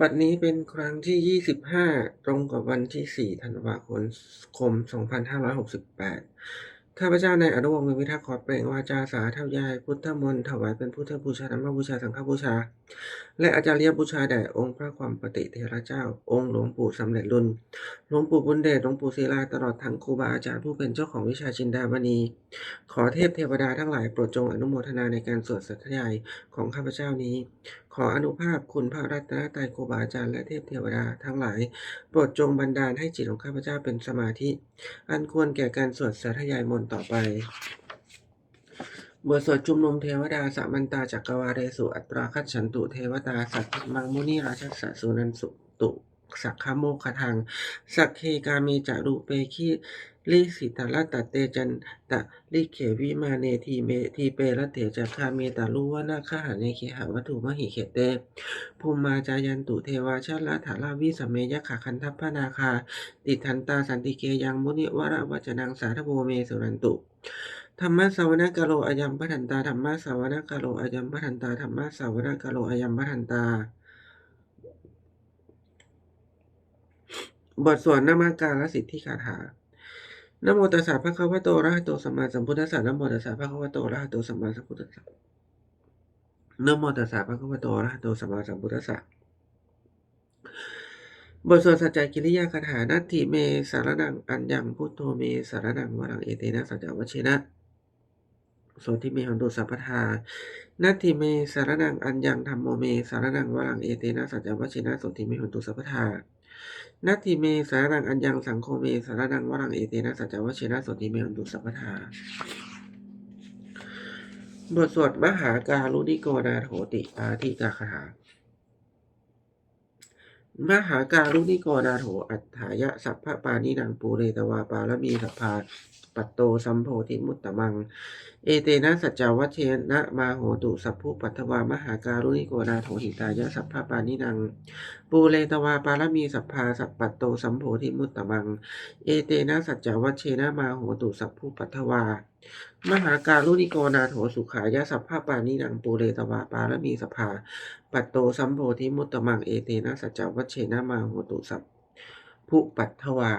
บัดนี้เป็นครั้งที่ 25 ตรงกับวันที่ 4 ธันวาคม 2568 ข้าพเจ้าในอนุวงศ์มีพิทักษ์ขอเปล่งวาจาสาธยายพุทธมนต์ถวายเป็นพุทธบูชาธรรมบูชาสังฆบูชา และอาจารย์บูชาแด่องค์พระความปฏิเทระเจ้า องค์หลวงปู่สำเร็จรุ่นหลวงปู่บุญเดชหลวงปู่ศิลาตลอดทั้งครูบาอาจารย์ผู้เป็นเจ้าของวิชาชินดามณีขอเทพเทวดาทั้งหลายโปรดจงอนุโมทนาในการสวดสัทยายของข้าพเจ้านี้ ขออนุภาพคุณพระรัตนตรัยครูบาอาจารย์และเทพเทวดาทั้งหลาย โปรดจงบันดาลให้จิตของข้าพเจ้าเป็นสมาธิ อันควรแก่การสวดสัทยายมนต์ต่อไปบทสวดชุมนุมเทวดาสามันตาจักรวาเรสุอัตราคัจฉันตุเทวตาสัตมังมุนีราชสสสุนันสุตุสักขโมคทัง สักเคกาเมจารุเปคี ลิสิตาลตตเตจันตะลิเขวิมาเนทีเมทีเปรเถจักคาเมตาลุวนาคหาเนเคหาวัตถุมหิเขเตภูมิมาจายันตุเทวาชาลถาลาวิสเมยะขาคันทัพพนาคา ติทันตาสันติเกยังมุนิวระวัจนังสาธโวเมสุรันตุธรรมะสาวนกะโลอายัมปะทันตาธรรมะสาวนกะโลอายัมปะทันตาธรรมะสาวนกะโลอายัมปะทันตาบทสวดนามการสิทธิคาถา นะโมตัสสะภะคะวะโตระหะโตสัมมาสัมพุทธัสสะนะโมตัสสะภะคะวะโตระหะโตสัมมาสัมพุทธัสสะนะโมตัสสะภะคะวะโตระหะโตสัมมาสัมพุทธัสสะบทสวดสัจจกิริยาคาถานัตถิเมสารนังอัญญังพุทโธเมสารนังวรังเอเตนะสัจจวัชเชนะโสทิเมหันตุสัพพทานัตถิเมสารนังอัญญังธรรมโมเมสารนังวรังเอเตนะสัจจวัชเชนะโสทิเมหันตุสัพพทา นัตถิเมสารังอัญญังสังโฆเมสารนังวรังเอเตนะสัจจวัชเชนะสติเมอันตุสัพพทาบทสวดมหาการุณิโกนาโถติอาทิกาคาถามหาการุณิโกนาโถอัฏฐายะสัพพปานินังปูเรตวาปารมีสัพพา ปัตโตสัมโพธิมุตตมัง เอเตนะสัจจวัชเชนะมาโหตุสัพพุปัทวามหาการุณิโกนาโถหิตายะสัพพปานินัง ปูเรตวาปารมีสัพพาสัพปัตโตสัมโพธิมุตตมัง เอเตนะสัจจวัชเชนะมาโหตุสัพพุปัทวามหาการุณิโกนาโถสุขายะสัพพปานินังปูเรตวาปารมีสัพพาปัตโตสัมโพธิมุตตมังเอเตนะสัจจวัชเชนะมาโหตุสัพพุปัททวา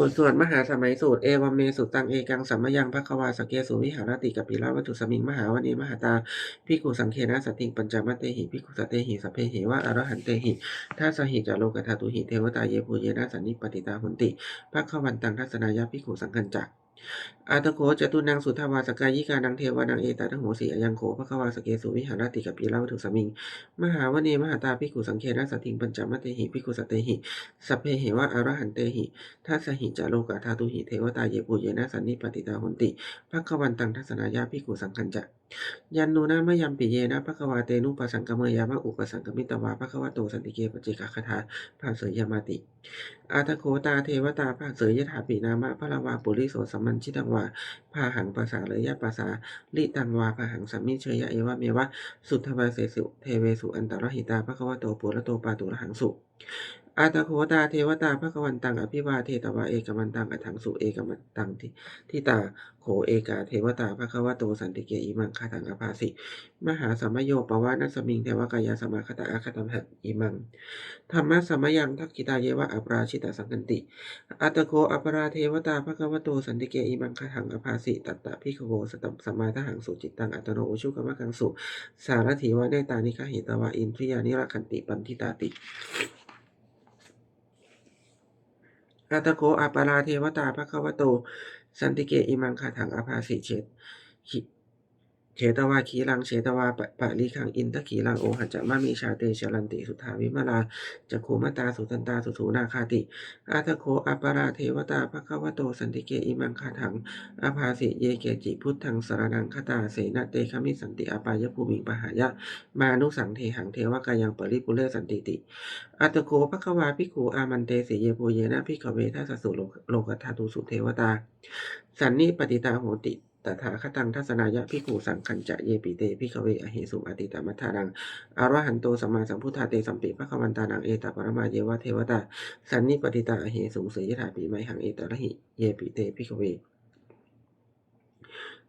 บทสวดมหาสมัยสูตรเอวเมสุตังเอกังสัมมยังพระควาสเกสุวิหารติกับปิลาวัตุสมิงมหาวันมหาตาพิกุสังเคนะสติงปัญจมัตเตหิพิกุสเตหิสพเพหิวะอรหันเตหิทัสสหิจาโลกธาตุหิเทวตาเยปูเยนะสันนิปติตาหุนติพระควันตังทัศนายาพิกุสังคันจัก อาตโขจตุนังสุทธาวาสกายิกานังเทวานังเอตาทังโหสีอยังโขภควาสเกสุวิหารติกัปปิลาวัตถุสมิง มหาวเนมหาตาพิกุสังเคนะสติงปัญจมัตเตหิพิกุสตเตหิสัพเพเหวะอรหันเตหิทัสสหิจาโลกธาตุหิเทวตาเยปุเยนะสันนิปติตาหุนติภควันตังทัศนายาพิกุสังคัญจะยันนูนามะยัมปิเยนะภควาเตนุปัสังกเมยามะอุปสังกมิตวาภควโตสันติเกปจิกาคาถาภาเสยยามาติอาทโคตาเทวตาภาเสยยถาปินามะพระวาปุริโสสัมมันชิตังวาพาหังภาษาเลยะภาษาลิตังวาพาหังสัมมิเชยะเอวะเมวะสุทธวาเสสุเทเวสุอันตรหิตาพระควโตปุระโตปาตุระหังสุ อาตาโคตาเทวตาภควันตังอภิวาเทตวาเอกมันตังอัถังสุเอกมันตังทิทิตาโขเอกาเทวตาภควโตสันติเกอิมังคาตังอภาสิ มหาสมโยปวานัสมิงเทวกายาสมาคตาอาคตัมหะอิมังธรรมะสมยังทักกิตาเยวะอปราชิตาสังกันติอัตโคอปราเทวตาภควโตสันติเกอิมังคาถังอภาสิตัตตะพิขโวสตัมสัมาทหังสุจิตตังอัตโนอุชุกมะกังสุสารถีวะเนตานิคหิตวะอินทริยานิรักขันติปันทิตาติาตโกอัปาราเทวตาภควโต สันติเกอิมังคาถังอภาสิเชตข เฉตวาขีลังเฉตวาปะปะลิขังอินทขีลังโอหัจจะมะมีชาเตชลันติสุทาวิมาลาจักขูมตาสุตันตาสุสูนาคาติอาตโคอาปาราเทวตาภควโตสันติเกอิมังคาถังอภาสิเยเกจิพุทธังสารนังคตาเสนาเตคมิสันติอปายภูมิงปหายะมานุสังเทหังเทวกายังปริปุเรสันติติอัตตโคภควาภิกขุอามันเตสีเยโพเยนะภิกขเวทัสสุโลโลกธาตุสุเทวตา สันนิปติตาโหติ ตถาคตังทัศนายะพิกขุสังคัญจะเยปิเตพิกเวอเหสุอติตามัทธานังอารหันโตสัมมาสัมพุทธาเตสัมปิภะคะวันตานังเอตปรมาเยวะเทวตาสันนิปติตาอเหสุเสยถาปิไมหังเอตระหิเยปิเตพิกเว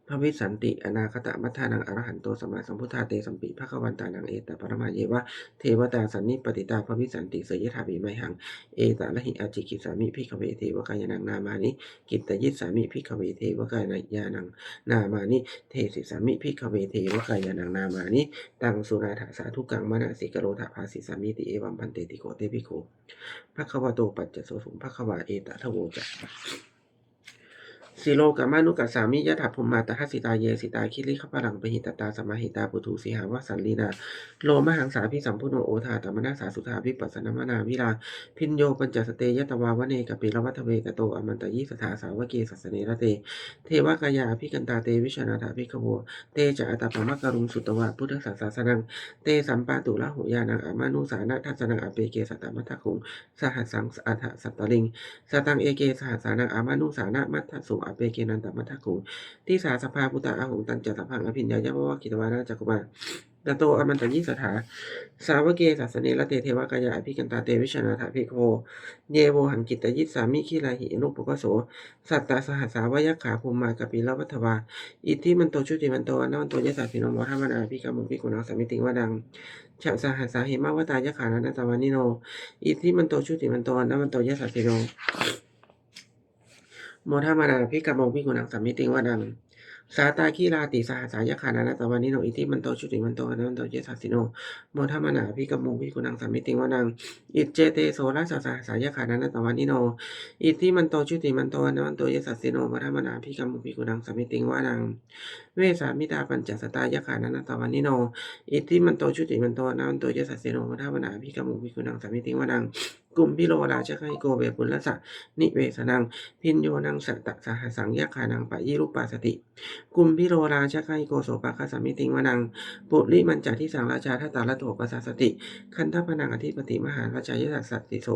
พระวิสันติ อนาคตมัทธานังอรหันโตสมมาสัมพุทธาเตสัมปิภะควันตานังเอตปรมาเยวะเทวตาสันนิปติตาพระวิสันติเสยยถาปิไมหัง เอตระหิอาจิกิสามิภิกขเวเทวกายนังนามานิกิตยิสามิภิกขเวเทวกายยานังนามานิเทสิสามิภิกขเวเทวกายนังนามานิตังสุนาถาสาธุกังมนะสิกโรธาภาสิสามิติเอวัมพันเตติโกเตภิกขุภะควโตปัจจโสสุภะควะเอตทะโวจะ สิโลกามานุกัสสามิยะถาภูมิมาตหัสิตาเยสิตาคิริขปะลังปหิตตาสมาหิตาปุถุสีหาวสันลีนา โลมหังสาพิสัมพุโนโอทาตมนาสาสุธาพิปัสนมนาวิลาพินโยปัญจสเตยตวาวเนกปิรวัตเวกโตอมันตยิสถาสาวเกสัสเนระเต เทวกายาพิกันตาเตวิชนาถาพิขโวเตจะอัตปมะกรุงสุตวะพุทธศาสสนังเตสัมปาตุละหุยานังอามานุสานะทัสนังอเปเกสัตตมัทคุงสหัสสังอัฏฐสัตตลิงสตังเอเกสหัสานังอามานุสานะมัทสุอเปเกนันตมัทธคุที่สาสภาพุตตะอาหงตันจัตพังอภิญญายะวะกิตวานาจักกุมาตโตอมันตยิสถา สาวเกสัสเนระเตเทวกายาอภิกันตาเตวิชนาถาภิโวเยโวหังกิตยิสสามิคิลาหิอนุปปโส สัตตาสหัสสาวยักขาภูมมากปิลวัฏวา อิทธิมันโตชุติมันโตอนันโตยสัสสิโนมอธรรมนาภิกขมุภิกขุนังสมิติงวดังฉะสหัสสาเหมาวตายะขานันตวานิโน อิทธิมันโตชุติมันโตอนันโตยสัสสิโน โมทามนาพิกามงพิกุนังสัมมิติงวดังสาตาคีราติสหสายขานานาตวานิโนอิทิมันโตชุติมันโตอนันโตเยสัสิโนโมทามนาพิกามพิกุนังสัมมิติงวดังอิจเจเตโสราสสหสายขานานาตวานิโนอิทิมันโตชุติมันโตอนันโตเยสัสิโนโมทามนาพิกามพิกุนังสัมมิติงวดังเวสามิตาปัญจสตายขานานาตวานิโนอิทิมันโตชุติมันโตอนันโตเยสัสิโนโมทามนาพิกามพิกุนังสัมมิติงวดัง กลุ่มพิโรราชไคโกเวปุลสะนิเวสนัง พินโยนังสัตสหสังยคานังปะยิรุปปาสติ กลุ่มพิโรราชไคโกโสปะคสมิติงวนัง ปุริมันจาทิสังราชาทัตตาละโตปัสสาสติ คันทพนังอธิปติมหาราชายสัสติโส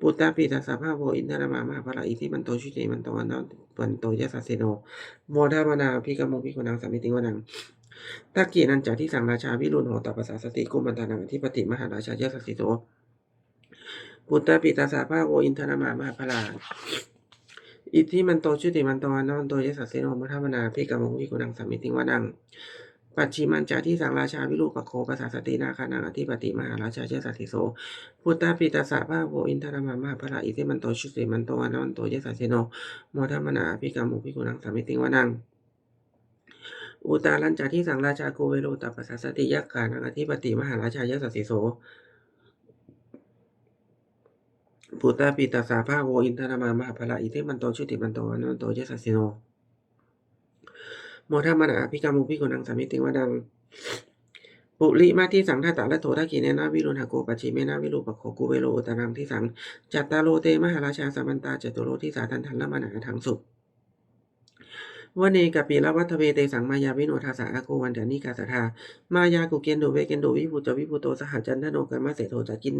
ปุตตาปิตัสสะภาโวอินทรมามหาภละอิทิมันโตชุติมันโตวันนวันโตยสัสสิโนโมทามนาพิกมงพิกุนังสมิติงวนังตะกีนันจาทิสังราชาวิรุณโหตปัสสาสติกุมันตานังอธิปติมหาราชายสัสสิโส ปุตตาปิตาสาภาโวอินทนามามหาพลาอิทธิมันโตชุติมันโตอนันโตยสัสเสโนมัทมนาพิกามงวิกุนังสมมิติงวานัง ปัจฉิมันจาที่สังราชาวิรูปโคปัสสาสตินาคานังอธิปติมหาราชาเจสัสสิโสพุตตาปิตาสาภาโวอินทนามามหาพลาอิทธิมันโตชุติมันโตอนันโตยสัสเสโนโมทมนาพิกามงวิกุนังสมมิติงวานังอุตาลันจาที่สังราชาโกเวโรตปัสสาสติยักขานังอธิปติมหาราชายสัสสิโส ปุตตาปิตาสาภาโวอินทนามามหาภละอิเทมันโตชุติมันโตอนันโตเยสัสสิโนโมทามมนาพิกามุพิกุนังสามิติงวดัง ปุริมาที่สังทัตตะและโถทักขีเนนาวิรุณหโกปัจฉิเมนาวิรูปโคกุเวโลตานังที่สัง จัตตาโลเตมหาราชาสมันตาจตุโลที่สาทันทันละมนาทังสุ วเนกับปีละวัฏเวเตสังมายาวิโนทาสาอาโกวันเดนิกาสทามายากุเกนโดเวเกนโดวิภูจวิภูโตสหจันทโนกัมมาเสโทจะกิน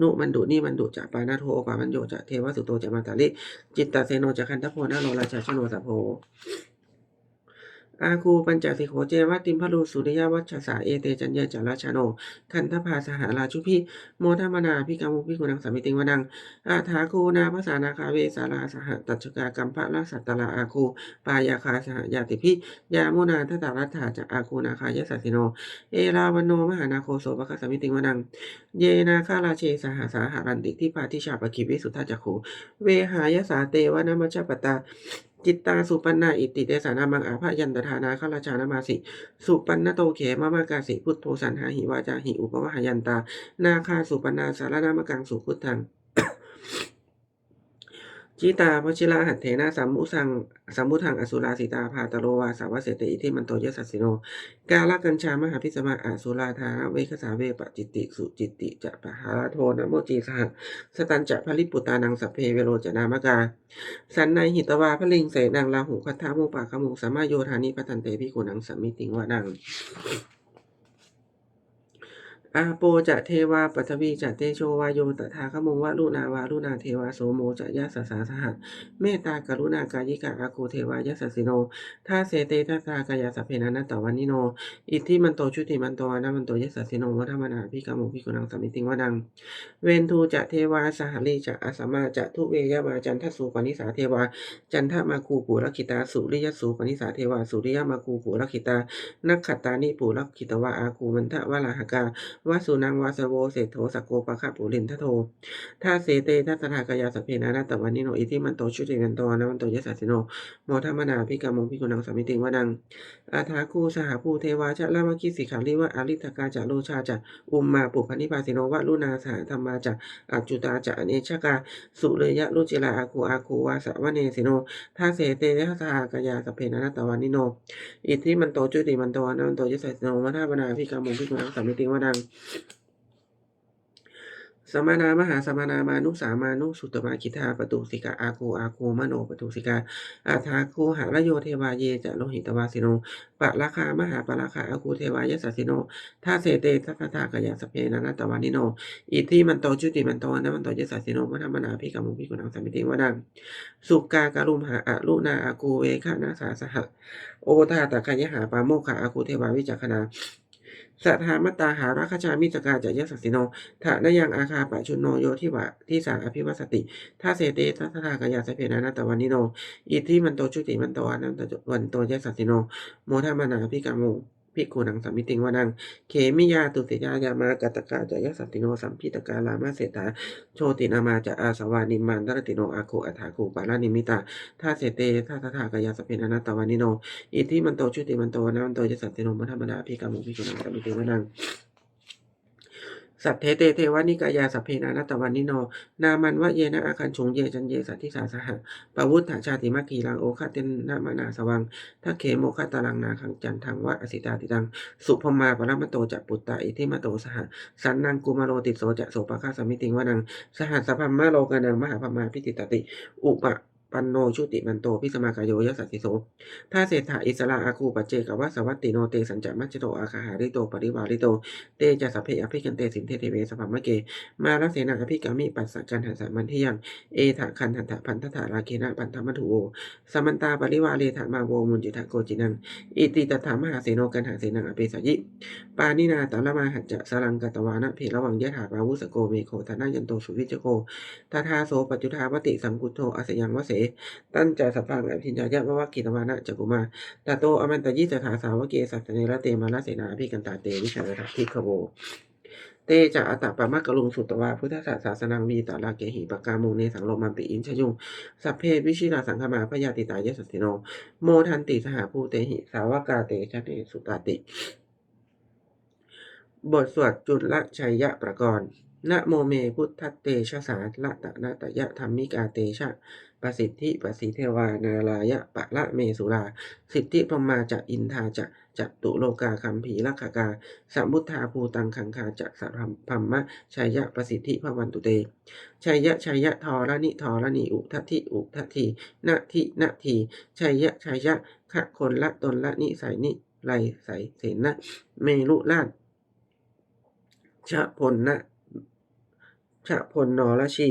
นุมันดุนี่มันดุจะปานาโทโอกามันโยจะเทวสุโตจะมาตาลิจิตตาเซโนจะคันทโพนาโนราชาชโนสัพโพ อาคูปัญจสิโขเจวัติมพะลูสุริยวัชสาเอเตจัญญาจาราชาโน คันทภาสหราชุพิโมทมนาพิกามุพิกุนังสามิติงวนัง อาถาคูนาภาษานาคาเวสาราสหตัชกากัมพะละสัตตลาอาคูปายาคาสหยาติพิยามุนาทตารัตถาจะอาคูนาคายสัสิโน เอราวันโนมหานาโคโสภคสามิติงวนัง เยนาคาราเชสหสาหารันติที่ปาทิชาปคิวิสุทธาจักขูเวหายสาเตวนามัชปตา จิตตาสุปันนาอิติเตสานามังอาภายันตทานาข้าราชานามาสิ สุปันนโตเขมามากาสิพุทโธสันหาหิวาจาหิอุปวหายันตา นาคาสุปันนาสารนามกังสุพุทธัง จิตาพชิลาหัตเถนะสัมมุสังสัมมุทังอสุราสิตาภาตโรวาสาวเสเตอิทิมันโตยสัสสิโน กาลกัญชามหาพิสมาอาสุราธาเวคสาเวปจิตติสุจิตติจะปะหาโทนโมจีสหสตันจะพลิปุตานังสัพเพเวโรจนามกา สันในหิตวาพลิงเสนังลาหุคัทธามุปาคมุสัมมาโยธานิพัตันเตพิกุนังสัมมิติงวานัง อาโปจะเทวาปัทวีจะเตโชวาโยตถาคโมวะลุนาวาลุนาเทวาโสโมจะยะสสาสหะเมตตากรุณากายิกาอาคูเทวายะสสิโนท่าเสเตทัสสากายาสพเพนะนัตตวันนิโน อิทธิมันโตชุติมันโตอนามันโตยะสสิโนวัฒมนาพิกามุพิกุนังสมิติงวดัง เวนทูจะเทวาสหลีจะอาสมาจะทุเวยมาจันทสุปนิสาเทวา จันทมาคูปุรคิตาสุริยสูปนิสาเทวาสุริยมาคูปุรคิตานักขัตตานิปุรคิตวะอาคูมันทะวะลาหกาวาสุนังวาสโวเศรษโธสกโกปะคะปุรินทโททาเสเตทัสทากายาสเพนานาตวันนิโนอิทิมันโตชุติมันโตนามันโตยะสสสิโนโมทัมมนาพิกามงพิกุนังสมิติงวดังอาทาคูสหภูเทวาจะลามกิสิขาริวะอริทกาจะโลชาจะอุมมาปุพนิพาสิโนวะลุนาสหธรรมาจะอัจจุตาจะอเนชกาสุเลยะลุจิลาอาคูอาคูวาสวะเนสิโนทาเสเตทัสหากายาสเพนานาตวันนิโนอิทิมันโตจุติมันโตอนันโตยะสสสิโนมัทาปนาพิกามงพิกุนังสมิติงวดังสมานามหาสมานามานุสามานุสุตมาคิทาปตุสิกาอาคูอาคูมโนปตุสิกาอาทาคูหารโยเทวาเยจะโลหิตวาสิโนปะราคามหาปะราคาอาคูเทวายสสสิโนท่าเสเตทัสทากยาสเพนานาตวานิโนอิทิมันโตจุติมันโตนะมันโตยสสสิโนมัทมนาพิกามุพิกุนังสมิติวดังสุกาการุมหาอะลุนาอากูเวคะนาสาสหโอทาตะคยหาปาโมขะอาคูเทวาวิจักขณา สัทธามตตาหาราคชามิจกาจายะสัสสิโนทะนยังอาคาปะชุนโนโยทิวะที่สาอภิวัสติท่าเสเตทัสทากายาสเพนานาตวันนิโนอิทธิมันโตชุติมันโตอนันตวันโตยะสัสสิโนโมทามนาพิกามุ พิกูนังสัมมิติงวนัง เขมิยาตุสิยายามากตกาจะยสัตติโนสัมพิตกาลามาเสตาโชตินามาจะอาสวานิมันตรติโนอาโคอัฏฐาโคปาลานิมิตาท่าเสเตท่าทถากายาสพเพนนาตวานิโน อิทิมันโตชุติมันโตนะมันโตยะสัตติโนมัทธรรมดาพิกามุพิกุนังสัมมิติงวนัง สัทเทเตเทวานิกายาสัพเพนานัตวันนิโน นามันวะเยนะอาคันชงเยจันเยสัตทิสาสหะปวุฒาชาติมัคคีลังโอคะเตนนามานาสวังทักเขโมคะตาลังนาคังจันทังวะอสิตาติตัง สุพมาปรมโตจะปุตตะอิทิมโตสหะสันนังกุมาโรติโสจะโสปะคะสมิติงวนัง สหัสสะพัมมะโลกานังมหาพมาพิติตติ อุปะ ปันโนชุติมันโตพิสมากายโยยสัสสิโสถ้าเศรษฐาอิสระอาคูปัจเจกวัสวัตติโนเตสัญจมัจโตอาคาหาริโตปริวาริโต เตจะสัพเพอภิกันเตสินเทเทเวสภัมะเก มาลเสนาอภิกามิปัสสะกันหัสสะมันทิยัง เอถะคันหันถะพันทถาราเคนะปันธมัตุโวสมันตาปริวาเรถะมาโวมุนจิทะโกจินัง อิติตถามหาเสโนกันหาเสนังอเปสยิ ปานินาตาลมาหัจจะสลังกตวานะเพระวังยะถาปาวุสโกเมโคธนายันโตสุวิจโกทาทาโสปัจจุทาวติสังกุโตอาสยังวเสตั้นจาสัพพังอภิญญายะวะวะกิตวานะจักุมาตาโตอมันตยิจถาสาวเกสัตเนระเตมาลเสนาพิกันตาเตวิชาทัทิขโวเตจะอัตตปะมะกะลุงสุตตวาพุทธศาสนังวีตาลาเกหิปกามุงเนสังโลมันติอินชยุงสัพเพวิชิราสังฆมาพยาติตายะสัสสิโน โมทันติสหภูเตหิสาวกาเตชะเตสุตาติ บทสวดจุลชัยยะประกรณ์นะโมเมพุทธเตชะสาละตะนะตะยะธรรมิกาเตชะ ประสิทธิประสิทธิเทวานาลายะปะละเมสุรา สิทธิพมาจะอินทาจะจะตุโลกาคัมภีลักขกาสัมพุทธาภูตังคังคาจะสัพพมมะชัยยะประสิทธิพวันตุเตชัยยะชัยยะทอระนิทอระนิอุทัติอุทัตินาทินาทีชัยยะชัยยะขะคนละตนละนิสัยนิไรใสเสนะเมลุลาดชะพลนะ ชะพลนรชี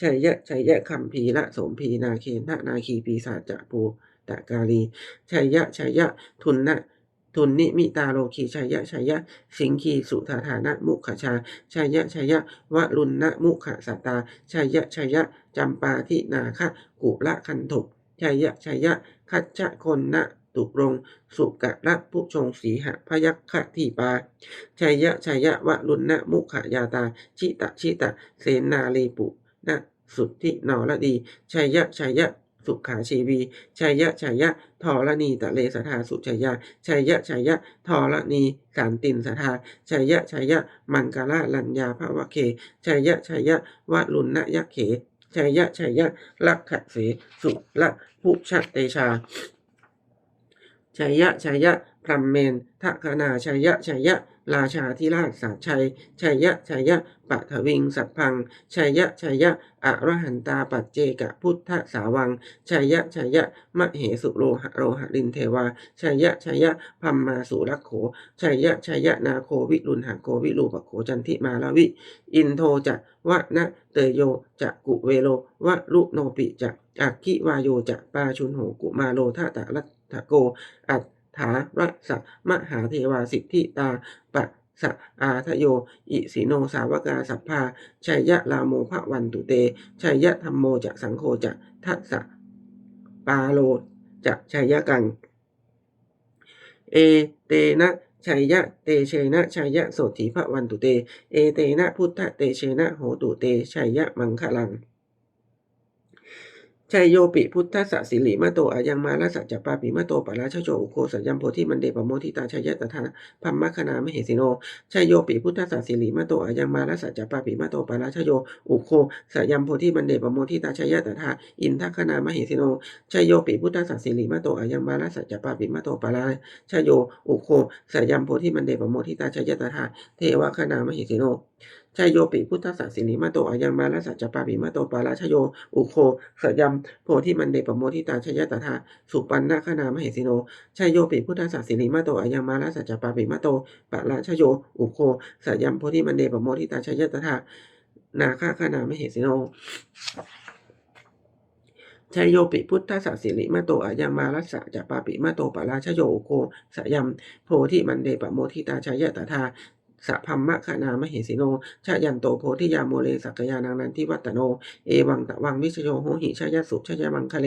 ชัยยะชัยยะคัมภีละสมพีนาเคนทะนาคีปีศาจจะปูตะกาลีชัยยะชัยยะทุนนะทุนนิมิตาโลคีชัยยะชัยยะ สิงคีสุธาธานะมุขชาชัยยะชัยยะวะรุณนะมุขสัตตาชัยยะชัยยะจำปาทินาคะกุละคันถกชัยยะชัยยะคัจฉะคนนะ ตุรงสุกะละผู้ชงสีหะพยัคฆทีปาชัยยะชัยยะวะรุณนะมุขยาตา ชิตะชิตะ เสนาลีปุนะสุทธินอละดีชัยยะชัยยะสุขาชีวีชัยยะชัยยะทอรณีตะเลสทาสุชัยยะชัยยะชัยยะทอรณีสันตินสทาชัยยะชัยยะมังกละลัญญาภวะเคชัยยะชัยยะวะรุณนะยะเขชัยยะชัยยะลักขะเสสุละพุชะเตชา ชัยยะชัยยะพรัมเมนทะคนาชัยยะชัยยะ ราชาธิราชสาชัย ชัยยะ ชัยยะปัทวิง สัพพัง ชัยยะ ชัยยะอรหันตาปัจเจกพุทธสาวัง ชัยยะ ชัยยะมะเหสุโรหะโรหะลินเทวา ชัยยะ ชัยยะพัมมาสุรักโข ชัยยะ ชัยยะนาโควิรุณหะโกวิรูปโขจันทิมาลาวิ อินโทจะวะนะเตโยจะกุเวโลวะลุโนปิจะอักขิวายโยจะปาชุนโหกุมาโลทาตะรัตโกอัต ถาระสะมหาเทวาสิทธิตาปะสะอาทโย อิสิโนสาวกาสัพพาชัยยะลาโมภวันตุเตชัยยะธรรมโมจะสังโฆจะทัสสะปาโลจะชัยยะกัง เอเตนะชัยยะเตเชนะชัยยะโสถีพระวันตุเต เอเตนะพุทธเตเชนะโหตุเตชัยยะมังคลัง ยโยปิพุทธสสิริมะโตอายังมาลสัจจปาปิมะโตปะราชโจอุโคสัญญัมโพธิมันเดปโมทิตาชยะตถาพัมมะคณามเหสิโนชยโยปิพุทธสสิริมะโตอายังมาลสัจจปาปิมะโตปะราชโยอุโคสัญญัมโพธิมันเดปโมทิตาชยะตถาอินทัคณามเหสิโนชยโยปิพุทธสสิริมะโตอายังมาลสัจจปาปิมะโตปะราชโยอุโคสัญญัมโพธิมันเดปโมทิตาชยะตถาเทวคณามเหสิโน ชัยโยปิพุทธสัสสิริมาโตอายังมาลสัจจปาปิมาโตปาราชโย อุโคสยัมโพธิมันเดปโมทิตาชยตถาสุปันนาคณามเหสิโนชัยโยปิพุทธสัสสิริมาโตอายังมาลสัจจปาปิมาโตปาราชโย อุโคสยัมโพธิมันเดปโมทิตาชยตถานาคาคณามเหสิโนชัยโยปิพุทธสัสสิริมาโตอายังมาลัสสะจะปาปิมาโตปาราชโยอุโคสยัมโพธิมันเดปโมทิตาชยตถา สัพพัมมะคณามเหสิโน ชายันโตโพธิยาโมเลสักยานังนันทิวัตโน เอวังตะวังวิชโยโหหิชายสุชายมังคะเล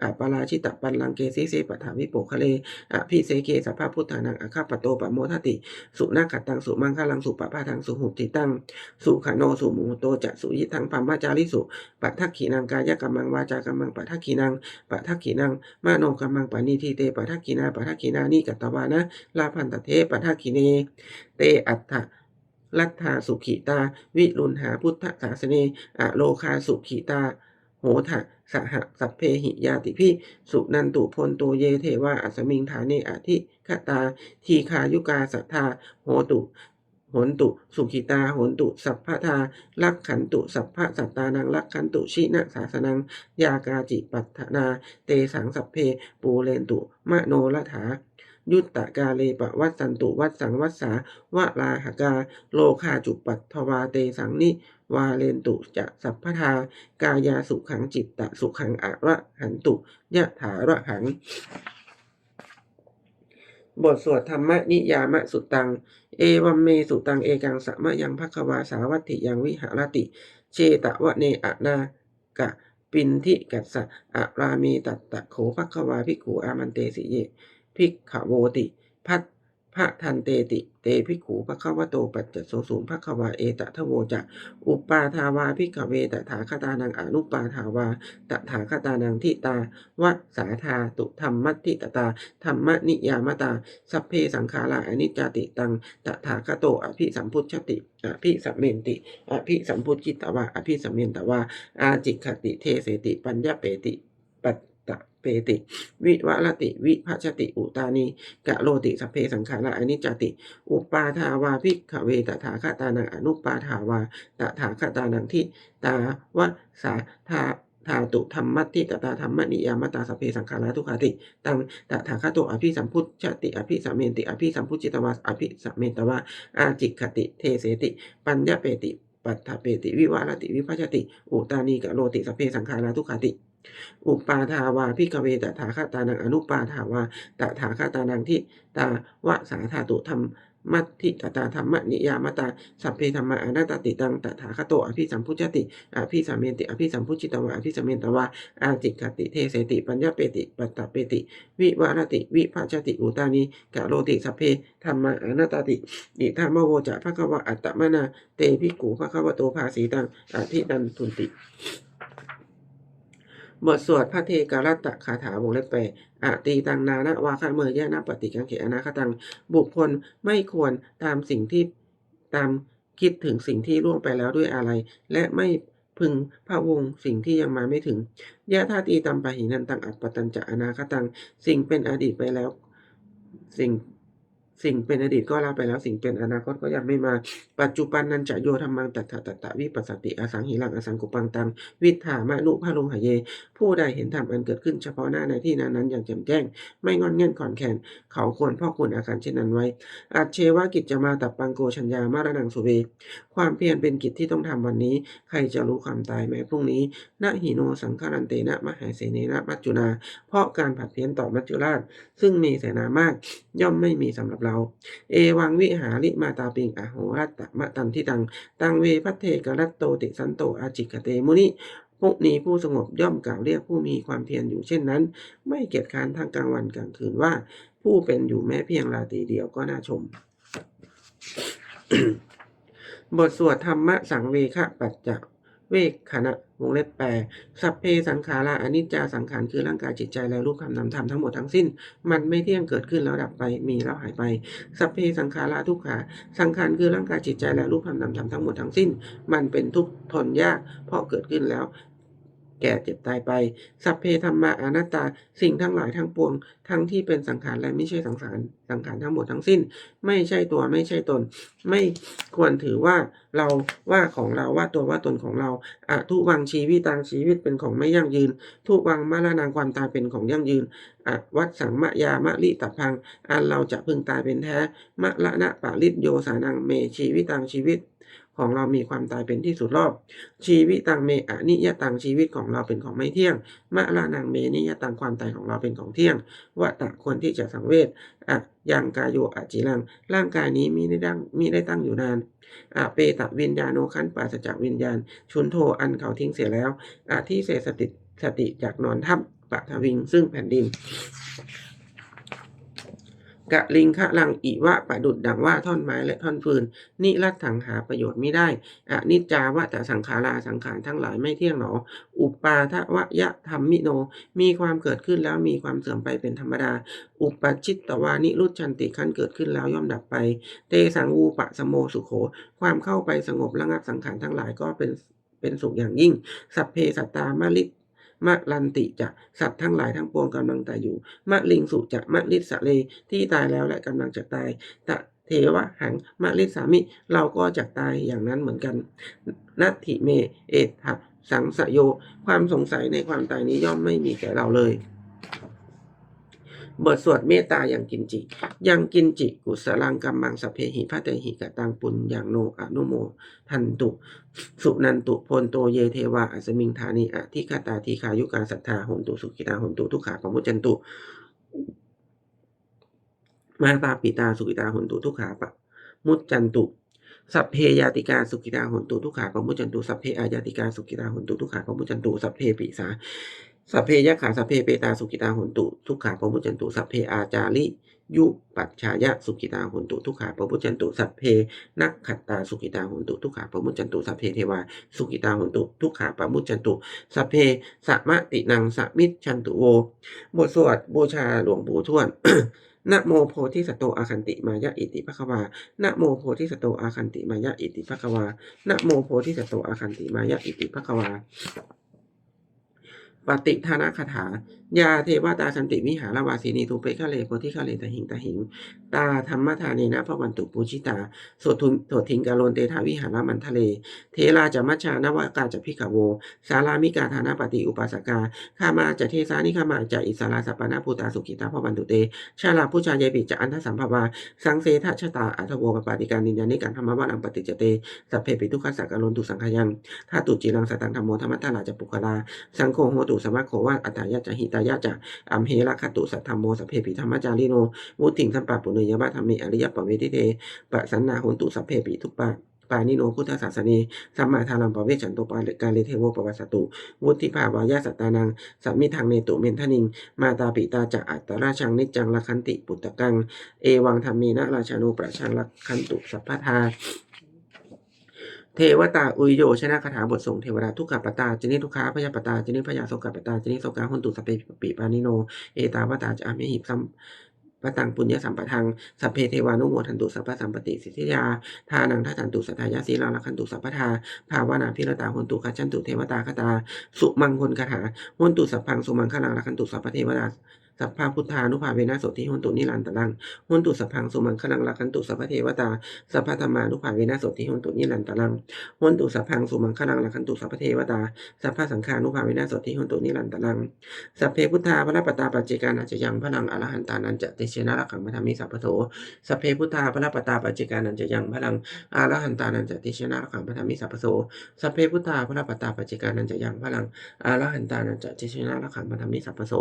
อะปาราชิตะปันลังเกสีเสปถาวิโปคะเลอะพิเสเกสัพพะพุทธานังอะคาปโตปะโมทติ สุนาขัตตังสุมังคะลังสุปะพาทังสุหุติตัง สุขโนสุมุโตจะสุยิทังพัมมาจาริสุปะทักขีนังกายกัมมังวาจากัมมังปะทักขีนังปะทักขีนังมาโนกัมมังปะนิทีเตปะทักขีนาปะทักขีนานิกัตตวานะลาพันตเทปะทักขีเน เตอัตถ ลัทธาสุขิตา วิรุณหาพุทธศาสเนอโลคาสุขิตา โหทะสหสัพเพหิยาติพิสุนันตุพลโตเยเทวาอัสมิงฐาเนอธิคตา ทีคายุกาสัทธา โหตุโหนตุ สุขิตาโหนตุ สัพพทาลักขันตุ สัพพะสัตตานังลักขันตุชินะสาสนัง ยากาจิปัฏนา เตสังสัพเพ ปูเรนตุมโนละถา ยุตตะกาเลปะวัสสันตุวัสังวัสสาวะลาหกา โลคาจุปัตถวาเตสังนิวาเลนตุจะสัพพทากายาสุขังจิตตะสุขังอะระหันตุยะถาระหัง บทสวดธรรมนิยามสุตัง เอวัมเมสุตังเอกังสะมะยังภควาสาวัตถิยังวิหารติ เชตะวะเนอะนากะปินทิกัสสะอะรามีตัตตะโขภควาภิกขุอามันเตสิเย ภิกขโวติ พัทพระทันเตติ เตภิกขุภควโตปัจจโสสูงภควาเอตทโวจะอุปาทาวาภิกขเวตถาคตานังอนุปาทาวาตถาคตานังทิตาวะสาธาตุธรรมัตติตตาธรรมนิยามตา สัพเพสังขาราอนิจจติตังตถาคโตอภิสัมพุชติอภิสัมเมนติ อภิสัมพุจิตวะอภิสัมเมนตวะอาจิขติเทเสติปัญญเปติ ตตะเปติ วิวรติ วิภัชติ อุตานีกะโลติสัพเพสังขาราอนิจจติ อุปาทาวาภิกขเวตถาคตานังอนุปาทาวาตถาคตานังทิตาวะสาธาธาตุธรรมัตติตตาธรรมนิยามตาสเพสังขาราทุกขาติ ตังตถาคโตอภิสัมพุทธติ อภิสัมเมติ อภิสัมพุจิตวาอภิสัมเมตวาอาจิขติ เทเสติ ปัญญเปติ ปัฏฐเปติ วิวารติ วิภัชติ อุตานีกะโลติสเพสังขาราทุกขาติ อุปาทาวาพิกเวตถาคตานังอนุปาทาวาตถาคตานังทิตาวะสาธาตุธรรมมัตติตตาธรรมนิยามตาสัพเพธรรมาอนัตติตังตถาคโตอภิสัมพุจติอภิสัมเมติอภิสัมพุจิตวะอภิสัมเมตวะอาจิขติเทเสติปัญญเปติปัตตเปติ วิวารติวิภัชติอุตานีกะโลติสัพเพธรรมาอนัตติอิธรรมโวจะภะคะวะอัตตมนาเตภิกขุภะคะวะโตภาสีตังอภินันทุนติ บทสวดพระเทกรัตตะคาถาวงเล็บแปดอตีตังนานะวาคะเมยยะนะปฏิกังเขอนาคตัง บุคคลไม่ควรตามสิ่งที่ตามคิดถึงสิ่งที่ล่วงไปแล้วด้วยอะไร และไม่พึงพระวงสิ่งที่ยังมาไม่ถึงยะธาตีตัมปะหินันตังอัปปตัญจะอนาคตัง สิ่งเป็นอดีตไปแล้ว สิ่ง สิ่งเป็นอดีตก็ล้วไปแล้วสิ่งเป็นอนาคตก็ยังไม่มา ปัจจุบันนันจะโยธัมมังตัฏฐะตัฏฐะวิปัสสติอสังหิรังอสังกุปังตัง วิทามะนุภาโลหะเย ผู้ใดเห็นธรรมอันเกิดขึ้นเฉพาะหน้าในที่นั้นๆอย่างแจ่มแจ้ง ไม่งอนแง่นขอนแขนเขาควรพ่อควรอาการเช่นนั้นไว้อัจเชวะกิจจะมาตับปังโกชัญญามารนังสุเวความเพียรเป็นกิจที่ต้องทำวันนี้ ใครจะรู้ความตายแม้พรุ่งนี้นะหิโนสังฆารันเตนะมหาเสเนนะมัจจุนา เพราะการผัดเพี้ยนต่อมัจจุราชซึ่งมีเสนามาก ย่อมไม่มีสำหรับเรา เอวังวิหาริมาตาปิงอโหรัตตมะตันทิตัง ตังเวพัทเทกรัตโตติสันโตอาจิกเตมุนิพวกนี้ผู้สงบย่อมกล่าวเรียกผู้มีความเพียรอยู่เช่นนั้น ไม่เกียจค้านทางกลางวันกลางคืนว่า ผู้เป็นอยู่แม้เพียงราตรีเดียวก็น่าชม บทสวดธรรมะสังเวคะปัจจ เวกขณะวงเล็บแปลสัพเพสังขาราอนิจจาสังขารคือร่างกายจิตใจและรูปคำนามธรรมทั้งหมดทั้งสิ้น มันไม่เที่ยงเกิดขึ้นแล้วดับไปมีแล้วหายไป สัพเพสังขาราทุกขาสังขารคือร่างกายจิตใจและรูปคำนามธรรมทั้งหมดทั้งสิ้น มันเป็นทุกข์ทนยากเพราะเกิดขึ้นแล้ว แก่เจ็บตายไป สัพเพธรรมะอนัตตา สิ่งทั้งหลายทั้งปวง ทั้งที่เป็นสังขารและไม่ใช่สังขาร สังขารทั้งหมดทั้งสิ้น ไม่ใช่ตัวไม่ใช่ตน ไม่ควรถือว่าเราว่าของเราว่าตัวว่าตนของเราอะทุวังชีวิตตังชีวิตเป็นของไม่ยั่งยืน ทุวังมรณังความตายเป็นของยั่งยืนอะวัดสังมะยามะลิตับพัง อันเราจะพึงตายเป็นแท้ มะละนะปะลิตโยสานังเมชีวิตังชีวิต ของเรามีความตายเป็นที่สุดรอบ ชีวิตตังเมอนิยตังชีวิตของเราเป็นของไม่เที่ยง มะลานังเมนิยตังความตายของเราเป็นของเที่ยงวะตะควรที่จะสังเวชอะยังกายโยอะจิรัง ร่างกายนี้มีได้ตั้งมีได้ตั้งอยู่นานอะเปตะวิญญาโนขันปราศจากวิญญาณ ชุนโทอันเขาทิ้งเสียแล้วอะที่เสสติสติจากนอนทับปะทวิงซึ่งแผ่นดิน กะลิงคะลังอิวะประดุดดังว่าท่อนไม้และท่อนฟืน นิรัตถังหาประโยชน์ไม่ได้อนิจจาวะแต่สังขาราสังขารทั้งหลายไม่เที่ยงหนอ อุปาทวะยะธรรมมิโน มีความเกิดขึ้นแล้วมีความเสื่อมไปเป็นธรรมดา อุปชิตตวานิรุชันติขั้นเกิดขึ้นแล้วย่อมดับไป เตสังวูปะสมโมสุโข ความเข้าไปสงบระงับสังขารทั้งหลายก็เป็นเป็นสุขอย่างยิ่ง สัพเพสัตตามลิ มะลันติจะสัตว์ทั้งหลายทั้งปวงกำลังตายอยู่ มะลิงสุจะมะลิสะเลที่ตายแล้วและกำลังจะตายตะเทวะหังมะลิสามิ เราก็จะตายอย่างนั้นเหมือนกัน นัตถิเม เอทะสังสโย ความสงสัยในความตายนี้ย่อมไม่มีแก่เราเลย บทสวดเมตตาอย่างกินจิ ยังกินจิ กุสลังกัมมังสพเพหิพัตเตหิกะตังปุญอย่างโนอนุโมทันตุ สุนันตุพลโตเยเทวาอัสมิงธานิอะทิคตาทีคายุกาสัทธาหนตุสุขิตาหนตุทุกขาปมุจจันตุ มาตาปิตาสุขิตาหนตุทุกขาปมุจจันตุสัพเพยาติกาสุขิตาหนตุทุกขาปมุจจันตุสัพเพอายาติกาสุขิตาหนตุทุกขาปมุจจันตุสัพเพปิสา สัพเพยะขาสัพเพเปตาสุขิตาหุนตุ ทุกขาปมุจันตุสัพเพอาจาริยุปัจฉายะสุขิตาหุนตุทุกขาปมุจันตุสัพเพนักขัตตาสุขิตาหุนตุทุกขาปมุจันตุสัพเพเทวาสุขิตาหุนตุทุกขาปมุจันตุสัพเพสัมตินังสัมมิจฉันตุโวบทสวดบูชาหลวงปู่ทวดนะโมโพธิสัตโตอาคันติมายะอิติภควานะโมโพธิสัตโตอาคันติมายะอิติภควานะโมโพธิสัตโตอาคันติมายะอิติภควา ปฏิทานาคาถา ยาเทวตาสันติวิหารวาสีนีทุเปคะเลโพธิคะเลตหิงตหิง ตาธรรมทานีนะพระวันตุปูชิตาสวดทุนสวดทิงกาโลนเตทาวิหารมันทะเล เทราจะมัชชานวากาจะพิกาโว สารามิกาธานาปฏิอุปาสกาข้ามาจะเทสานิข้ามาจะอิสราสปปนาภูตาสุกิตาพระวันตุเต ชาลาผู้ชายเยปิจะอันทสัมภวา สังเสทะชะตาอัทโวปปาติการนินยานิการธรรมวานังปฏิจเต สัพเพปิทุกขสักกะโลนตุสังขยังถ้าตุจิรังสตังธรรมโมธรรมตาลาจะปุคลา สังโฆโหตุสมะโขวาอัตตายะจะหิตาายะจะอัมเหระคตุสัทธรมโมสัพเพปิธรรมจาริโนวุติงสัมปะปุเนยบะธรรมิอริยปะเวทิเตปะสันนาโหนตุสัพเพปิทุกปะปานิโนพุทธศาสนีสัมมาทานังปะเวชันโตปาเลกาเลเทโวปวัสตุ วุฒิภาวายาสัตตานังสัมมิทังเนตุเมนทนิง มาตาปิตาจะอัตตราชังนิจจังละคันติปุตตะกัง เอวังธรรมีนะราชานุประชังละคันตุสัพพทา เทวตาอุยโยชนะคาถาบทส่งเทวดาทุกขปตาจนิทุกขาพยาปตาจนิพยาโสกปตาจนิโสกาหุนตุสเพปิปานิโน เอตาวตาจะอามิหิสัมปตังปุญญสัมปทังสัพเพเทวานุโมทันตุสัพพสัมปติสิทธิยาทานังทัตันตุสัทธายาสีลังละคันตุสัพพทาภาวนาพิรตาหุนตุคัจจันตุเทวตาคตา สุมังคลคาถาหุนตุสัพพังสุมังคลังละคันตุสัพพเทวดา สัพพะพุทธานุภาเวนะโสติโหนตุนิรันตรังโหนตุสัพพังสุมังคลังรักขันตุสัพพเทวตาสัพพธรรมานุภาเวนะโสติโหนตุนิรันตรังโหนตุสัพพังสุมังคลังรักขันตุสัพพเทวตาสัพพสังฆานุภาเวนะโสติโหนตุนิรันตรังสัพเพพุทธาพระปตาปัจเจกานัจจยังพลังอรหันตานันจะเตเชนะรักขังพระธรรมิสัพพโสสัพเพพุทธาพระปตาปัจเจกานันจะยังพลังอรหันตานันจะเตเชนะรักขังพระธรรมิสัพพโสสัพเพพุทธาพระปตาปัจเจกานันจะยังพลังอรหันตานันจะเตเชนะรักขังพระธรรมิสัพพโส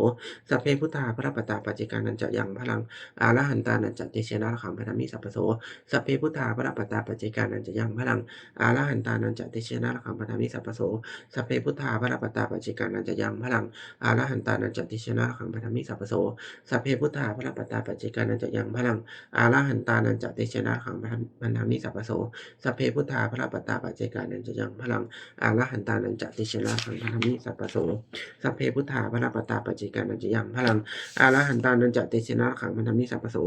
สัพเพพุทธาพระปตาปัจจกานันจะยังพลังอารหันตานันจะเตเชนะขังพระธมิสัพโสสัพเพพุทธาพระปตาปัจจกานันจะยังพลังอารหันตานันจะเตเชนะขังพระธมิสัพโสสัพเพพุทธาพระปตาปัจจกานันจะยังพลังอารหันตานันจะติชนะขังพันธมิสัพโสสัพเพพุทธาพระปตตาปัจจกานันจะยังพลังอารหันตานันจะติชนะขังพันธมิสัพโสสัพเพพุทธาพระปตตาปัจจกานันจะยังพลังอารหันตานันจะติชนะขังพันธมิสัพโสสัพเพพุทธาพระปตตาปัจจกานันจะยังพลังอาระหันตานันจติชนะขังมันทำนิสัพพโส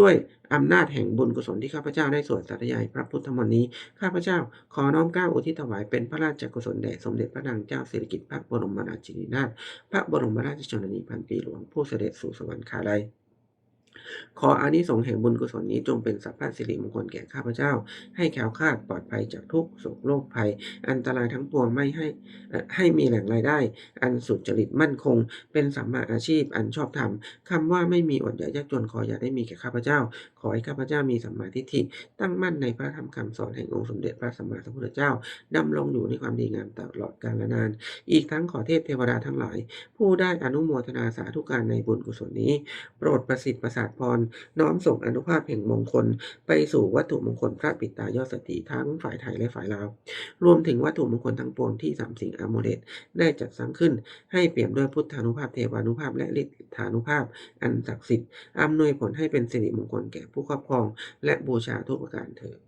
ด้วยอำนาจแห่งบุญกุศลที่ข้าพเจ้าได้สวดสาธยายพระพุทธมนต์นี้ ข้าพเจ้าขอน้อมเกล้าอุทิศถวายเป็นพระราชกุศลแด่สมเด็จพระนางเจ้าสิริกิติ์พระบรมราชินีนาถพระบรมราชชนนีพันปีหลวงผู้เสด็จสู่สวรรคาลัย ขออานิสงส์แห่งบุญกุศลนี้จงเป็นสัพพะสิริมงคลแก่ข้าพเจ้า ให้แคล้วคลาดปลอดภัยจากทุกโศกโรคภัย อันตรายทั้งปวงไม่ให้ให้มีแหล่งรายได้ อันสุจริตมั่นคง เป็นสัมมาอาชีพอันชอบธรรมคำว่าไม่มีอดอยากยากจนขออย่าได้มีแก่ข้าพเจ้า ขอให้ข้าพเจ้ามีสัมมาทิฏฐิตั้งมั่นในพระธรรมคำสอนแห่งองค์สมเด็จพระสัมมาสัมพุทธเจ้าดำรงอยู่ในความดีงามตลอดกาลนาน อีกทั้งขอเทพเทวดาทั้งหลาย ผู้ได้อนุโมทนาสาธุการในบุญกุศลนี้ โปรดประสิทธิ์ประสาทพร น้อมส่งอนุภาพแห่งมงคล ไปสู่วัตถุมงคลพระปิตายอดสติทั้งฝ่ายไทยและฝ่ายลาว รวมถึงวัตถุมงคลทั้งปวงที่สามสิ่งอโมเลตได้จัดสร้างขึ้น ให้เปี่ยมด้วยพุทธานุภาพเทวานุภาพและฤทธานุภาพ อันศักดิ์สิทธิ์อำนวยผลให้เป็นสิริมงคลแก่ผู้ครอบครอง และบูชาทุกประการเถิด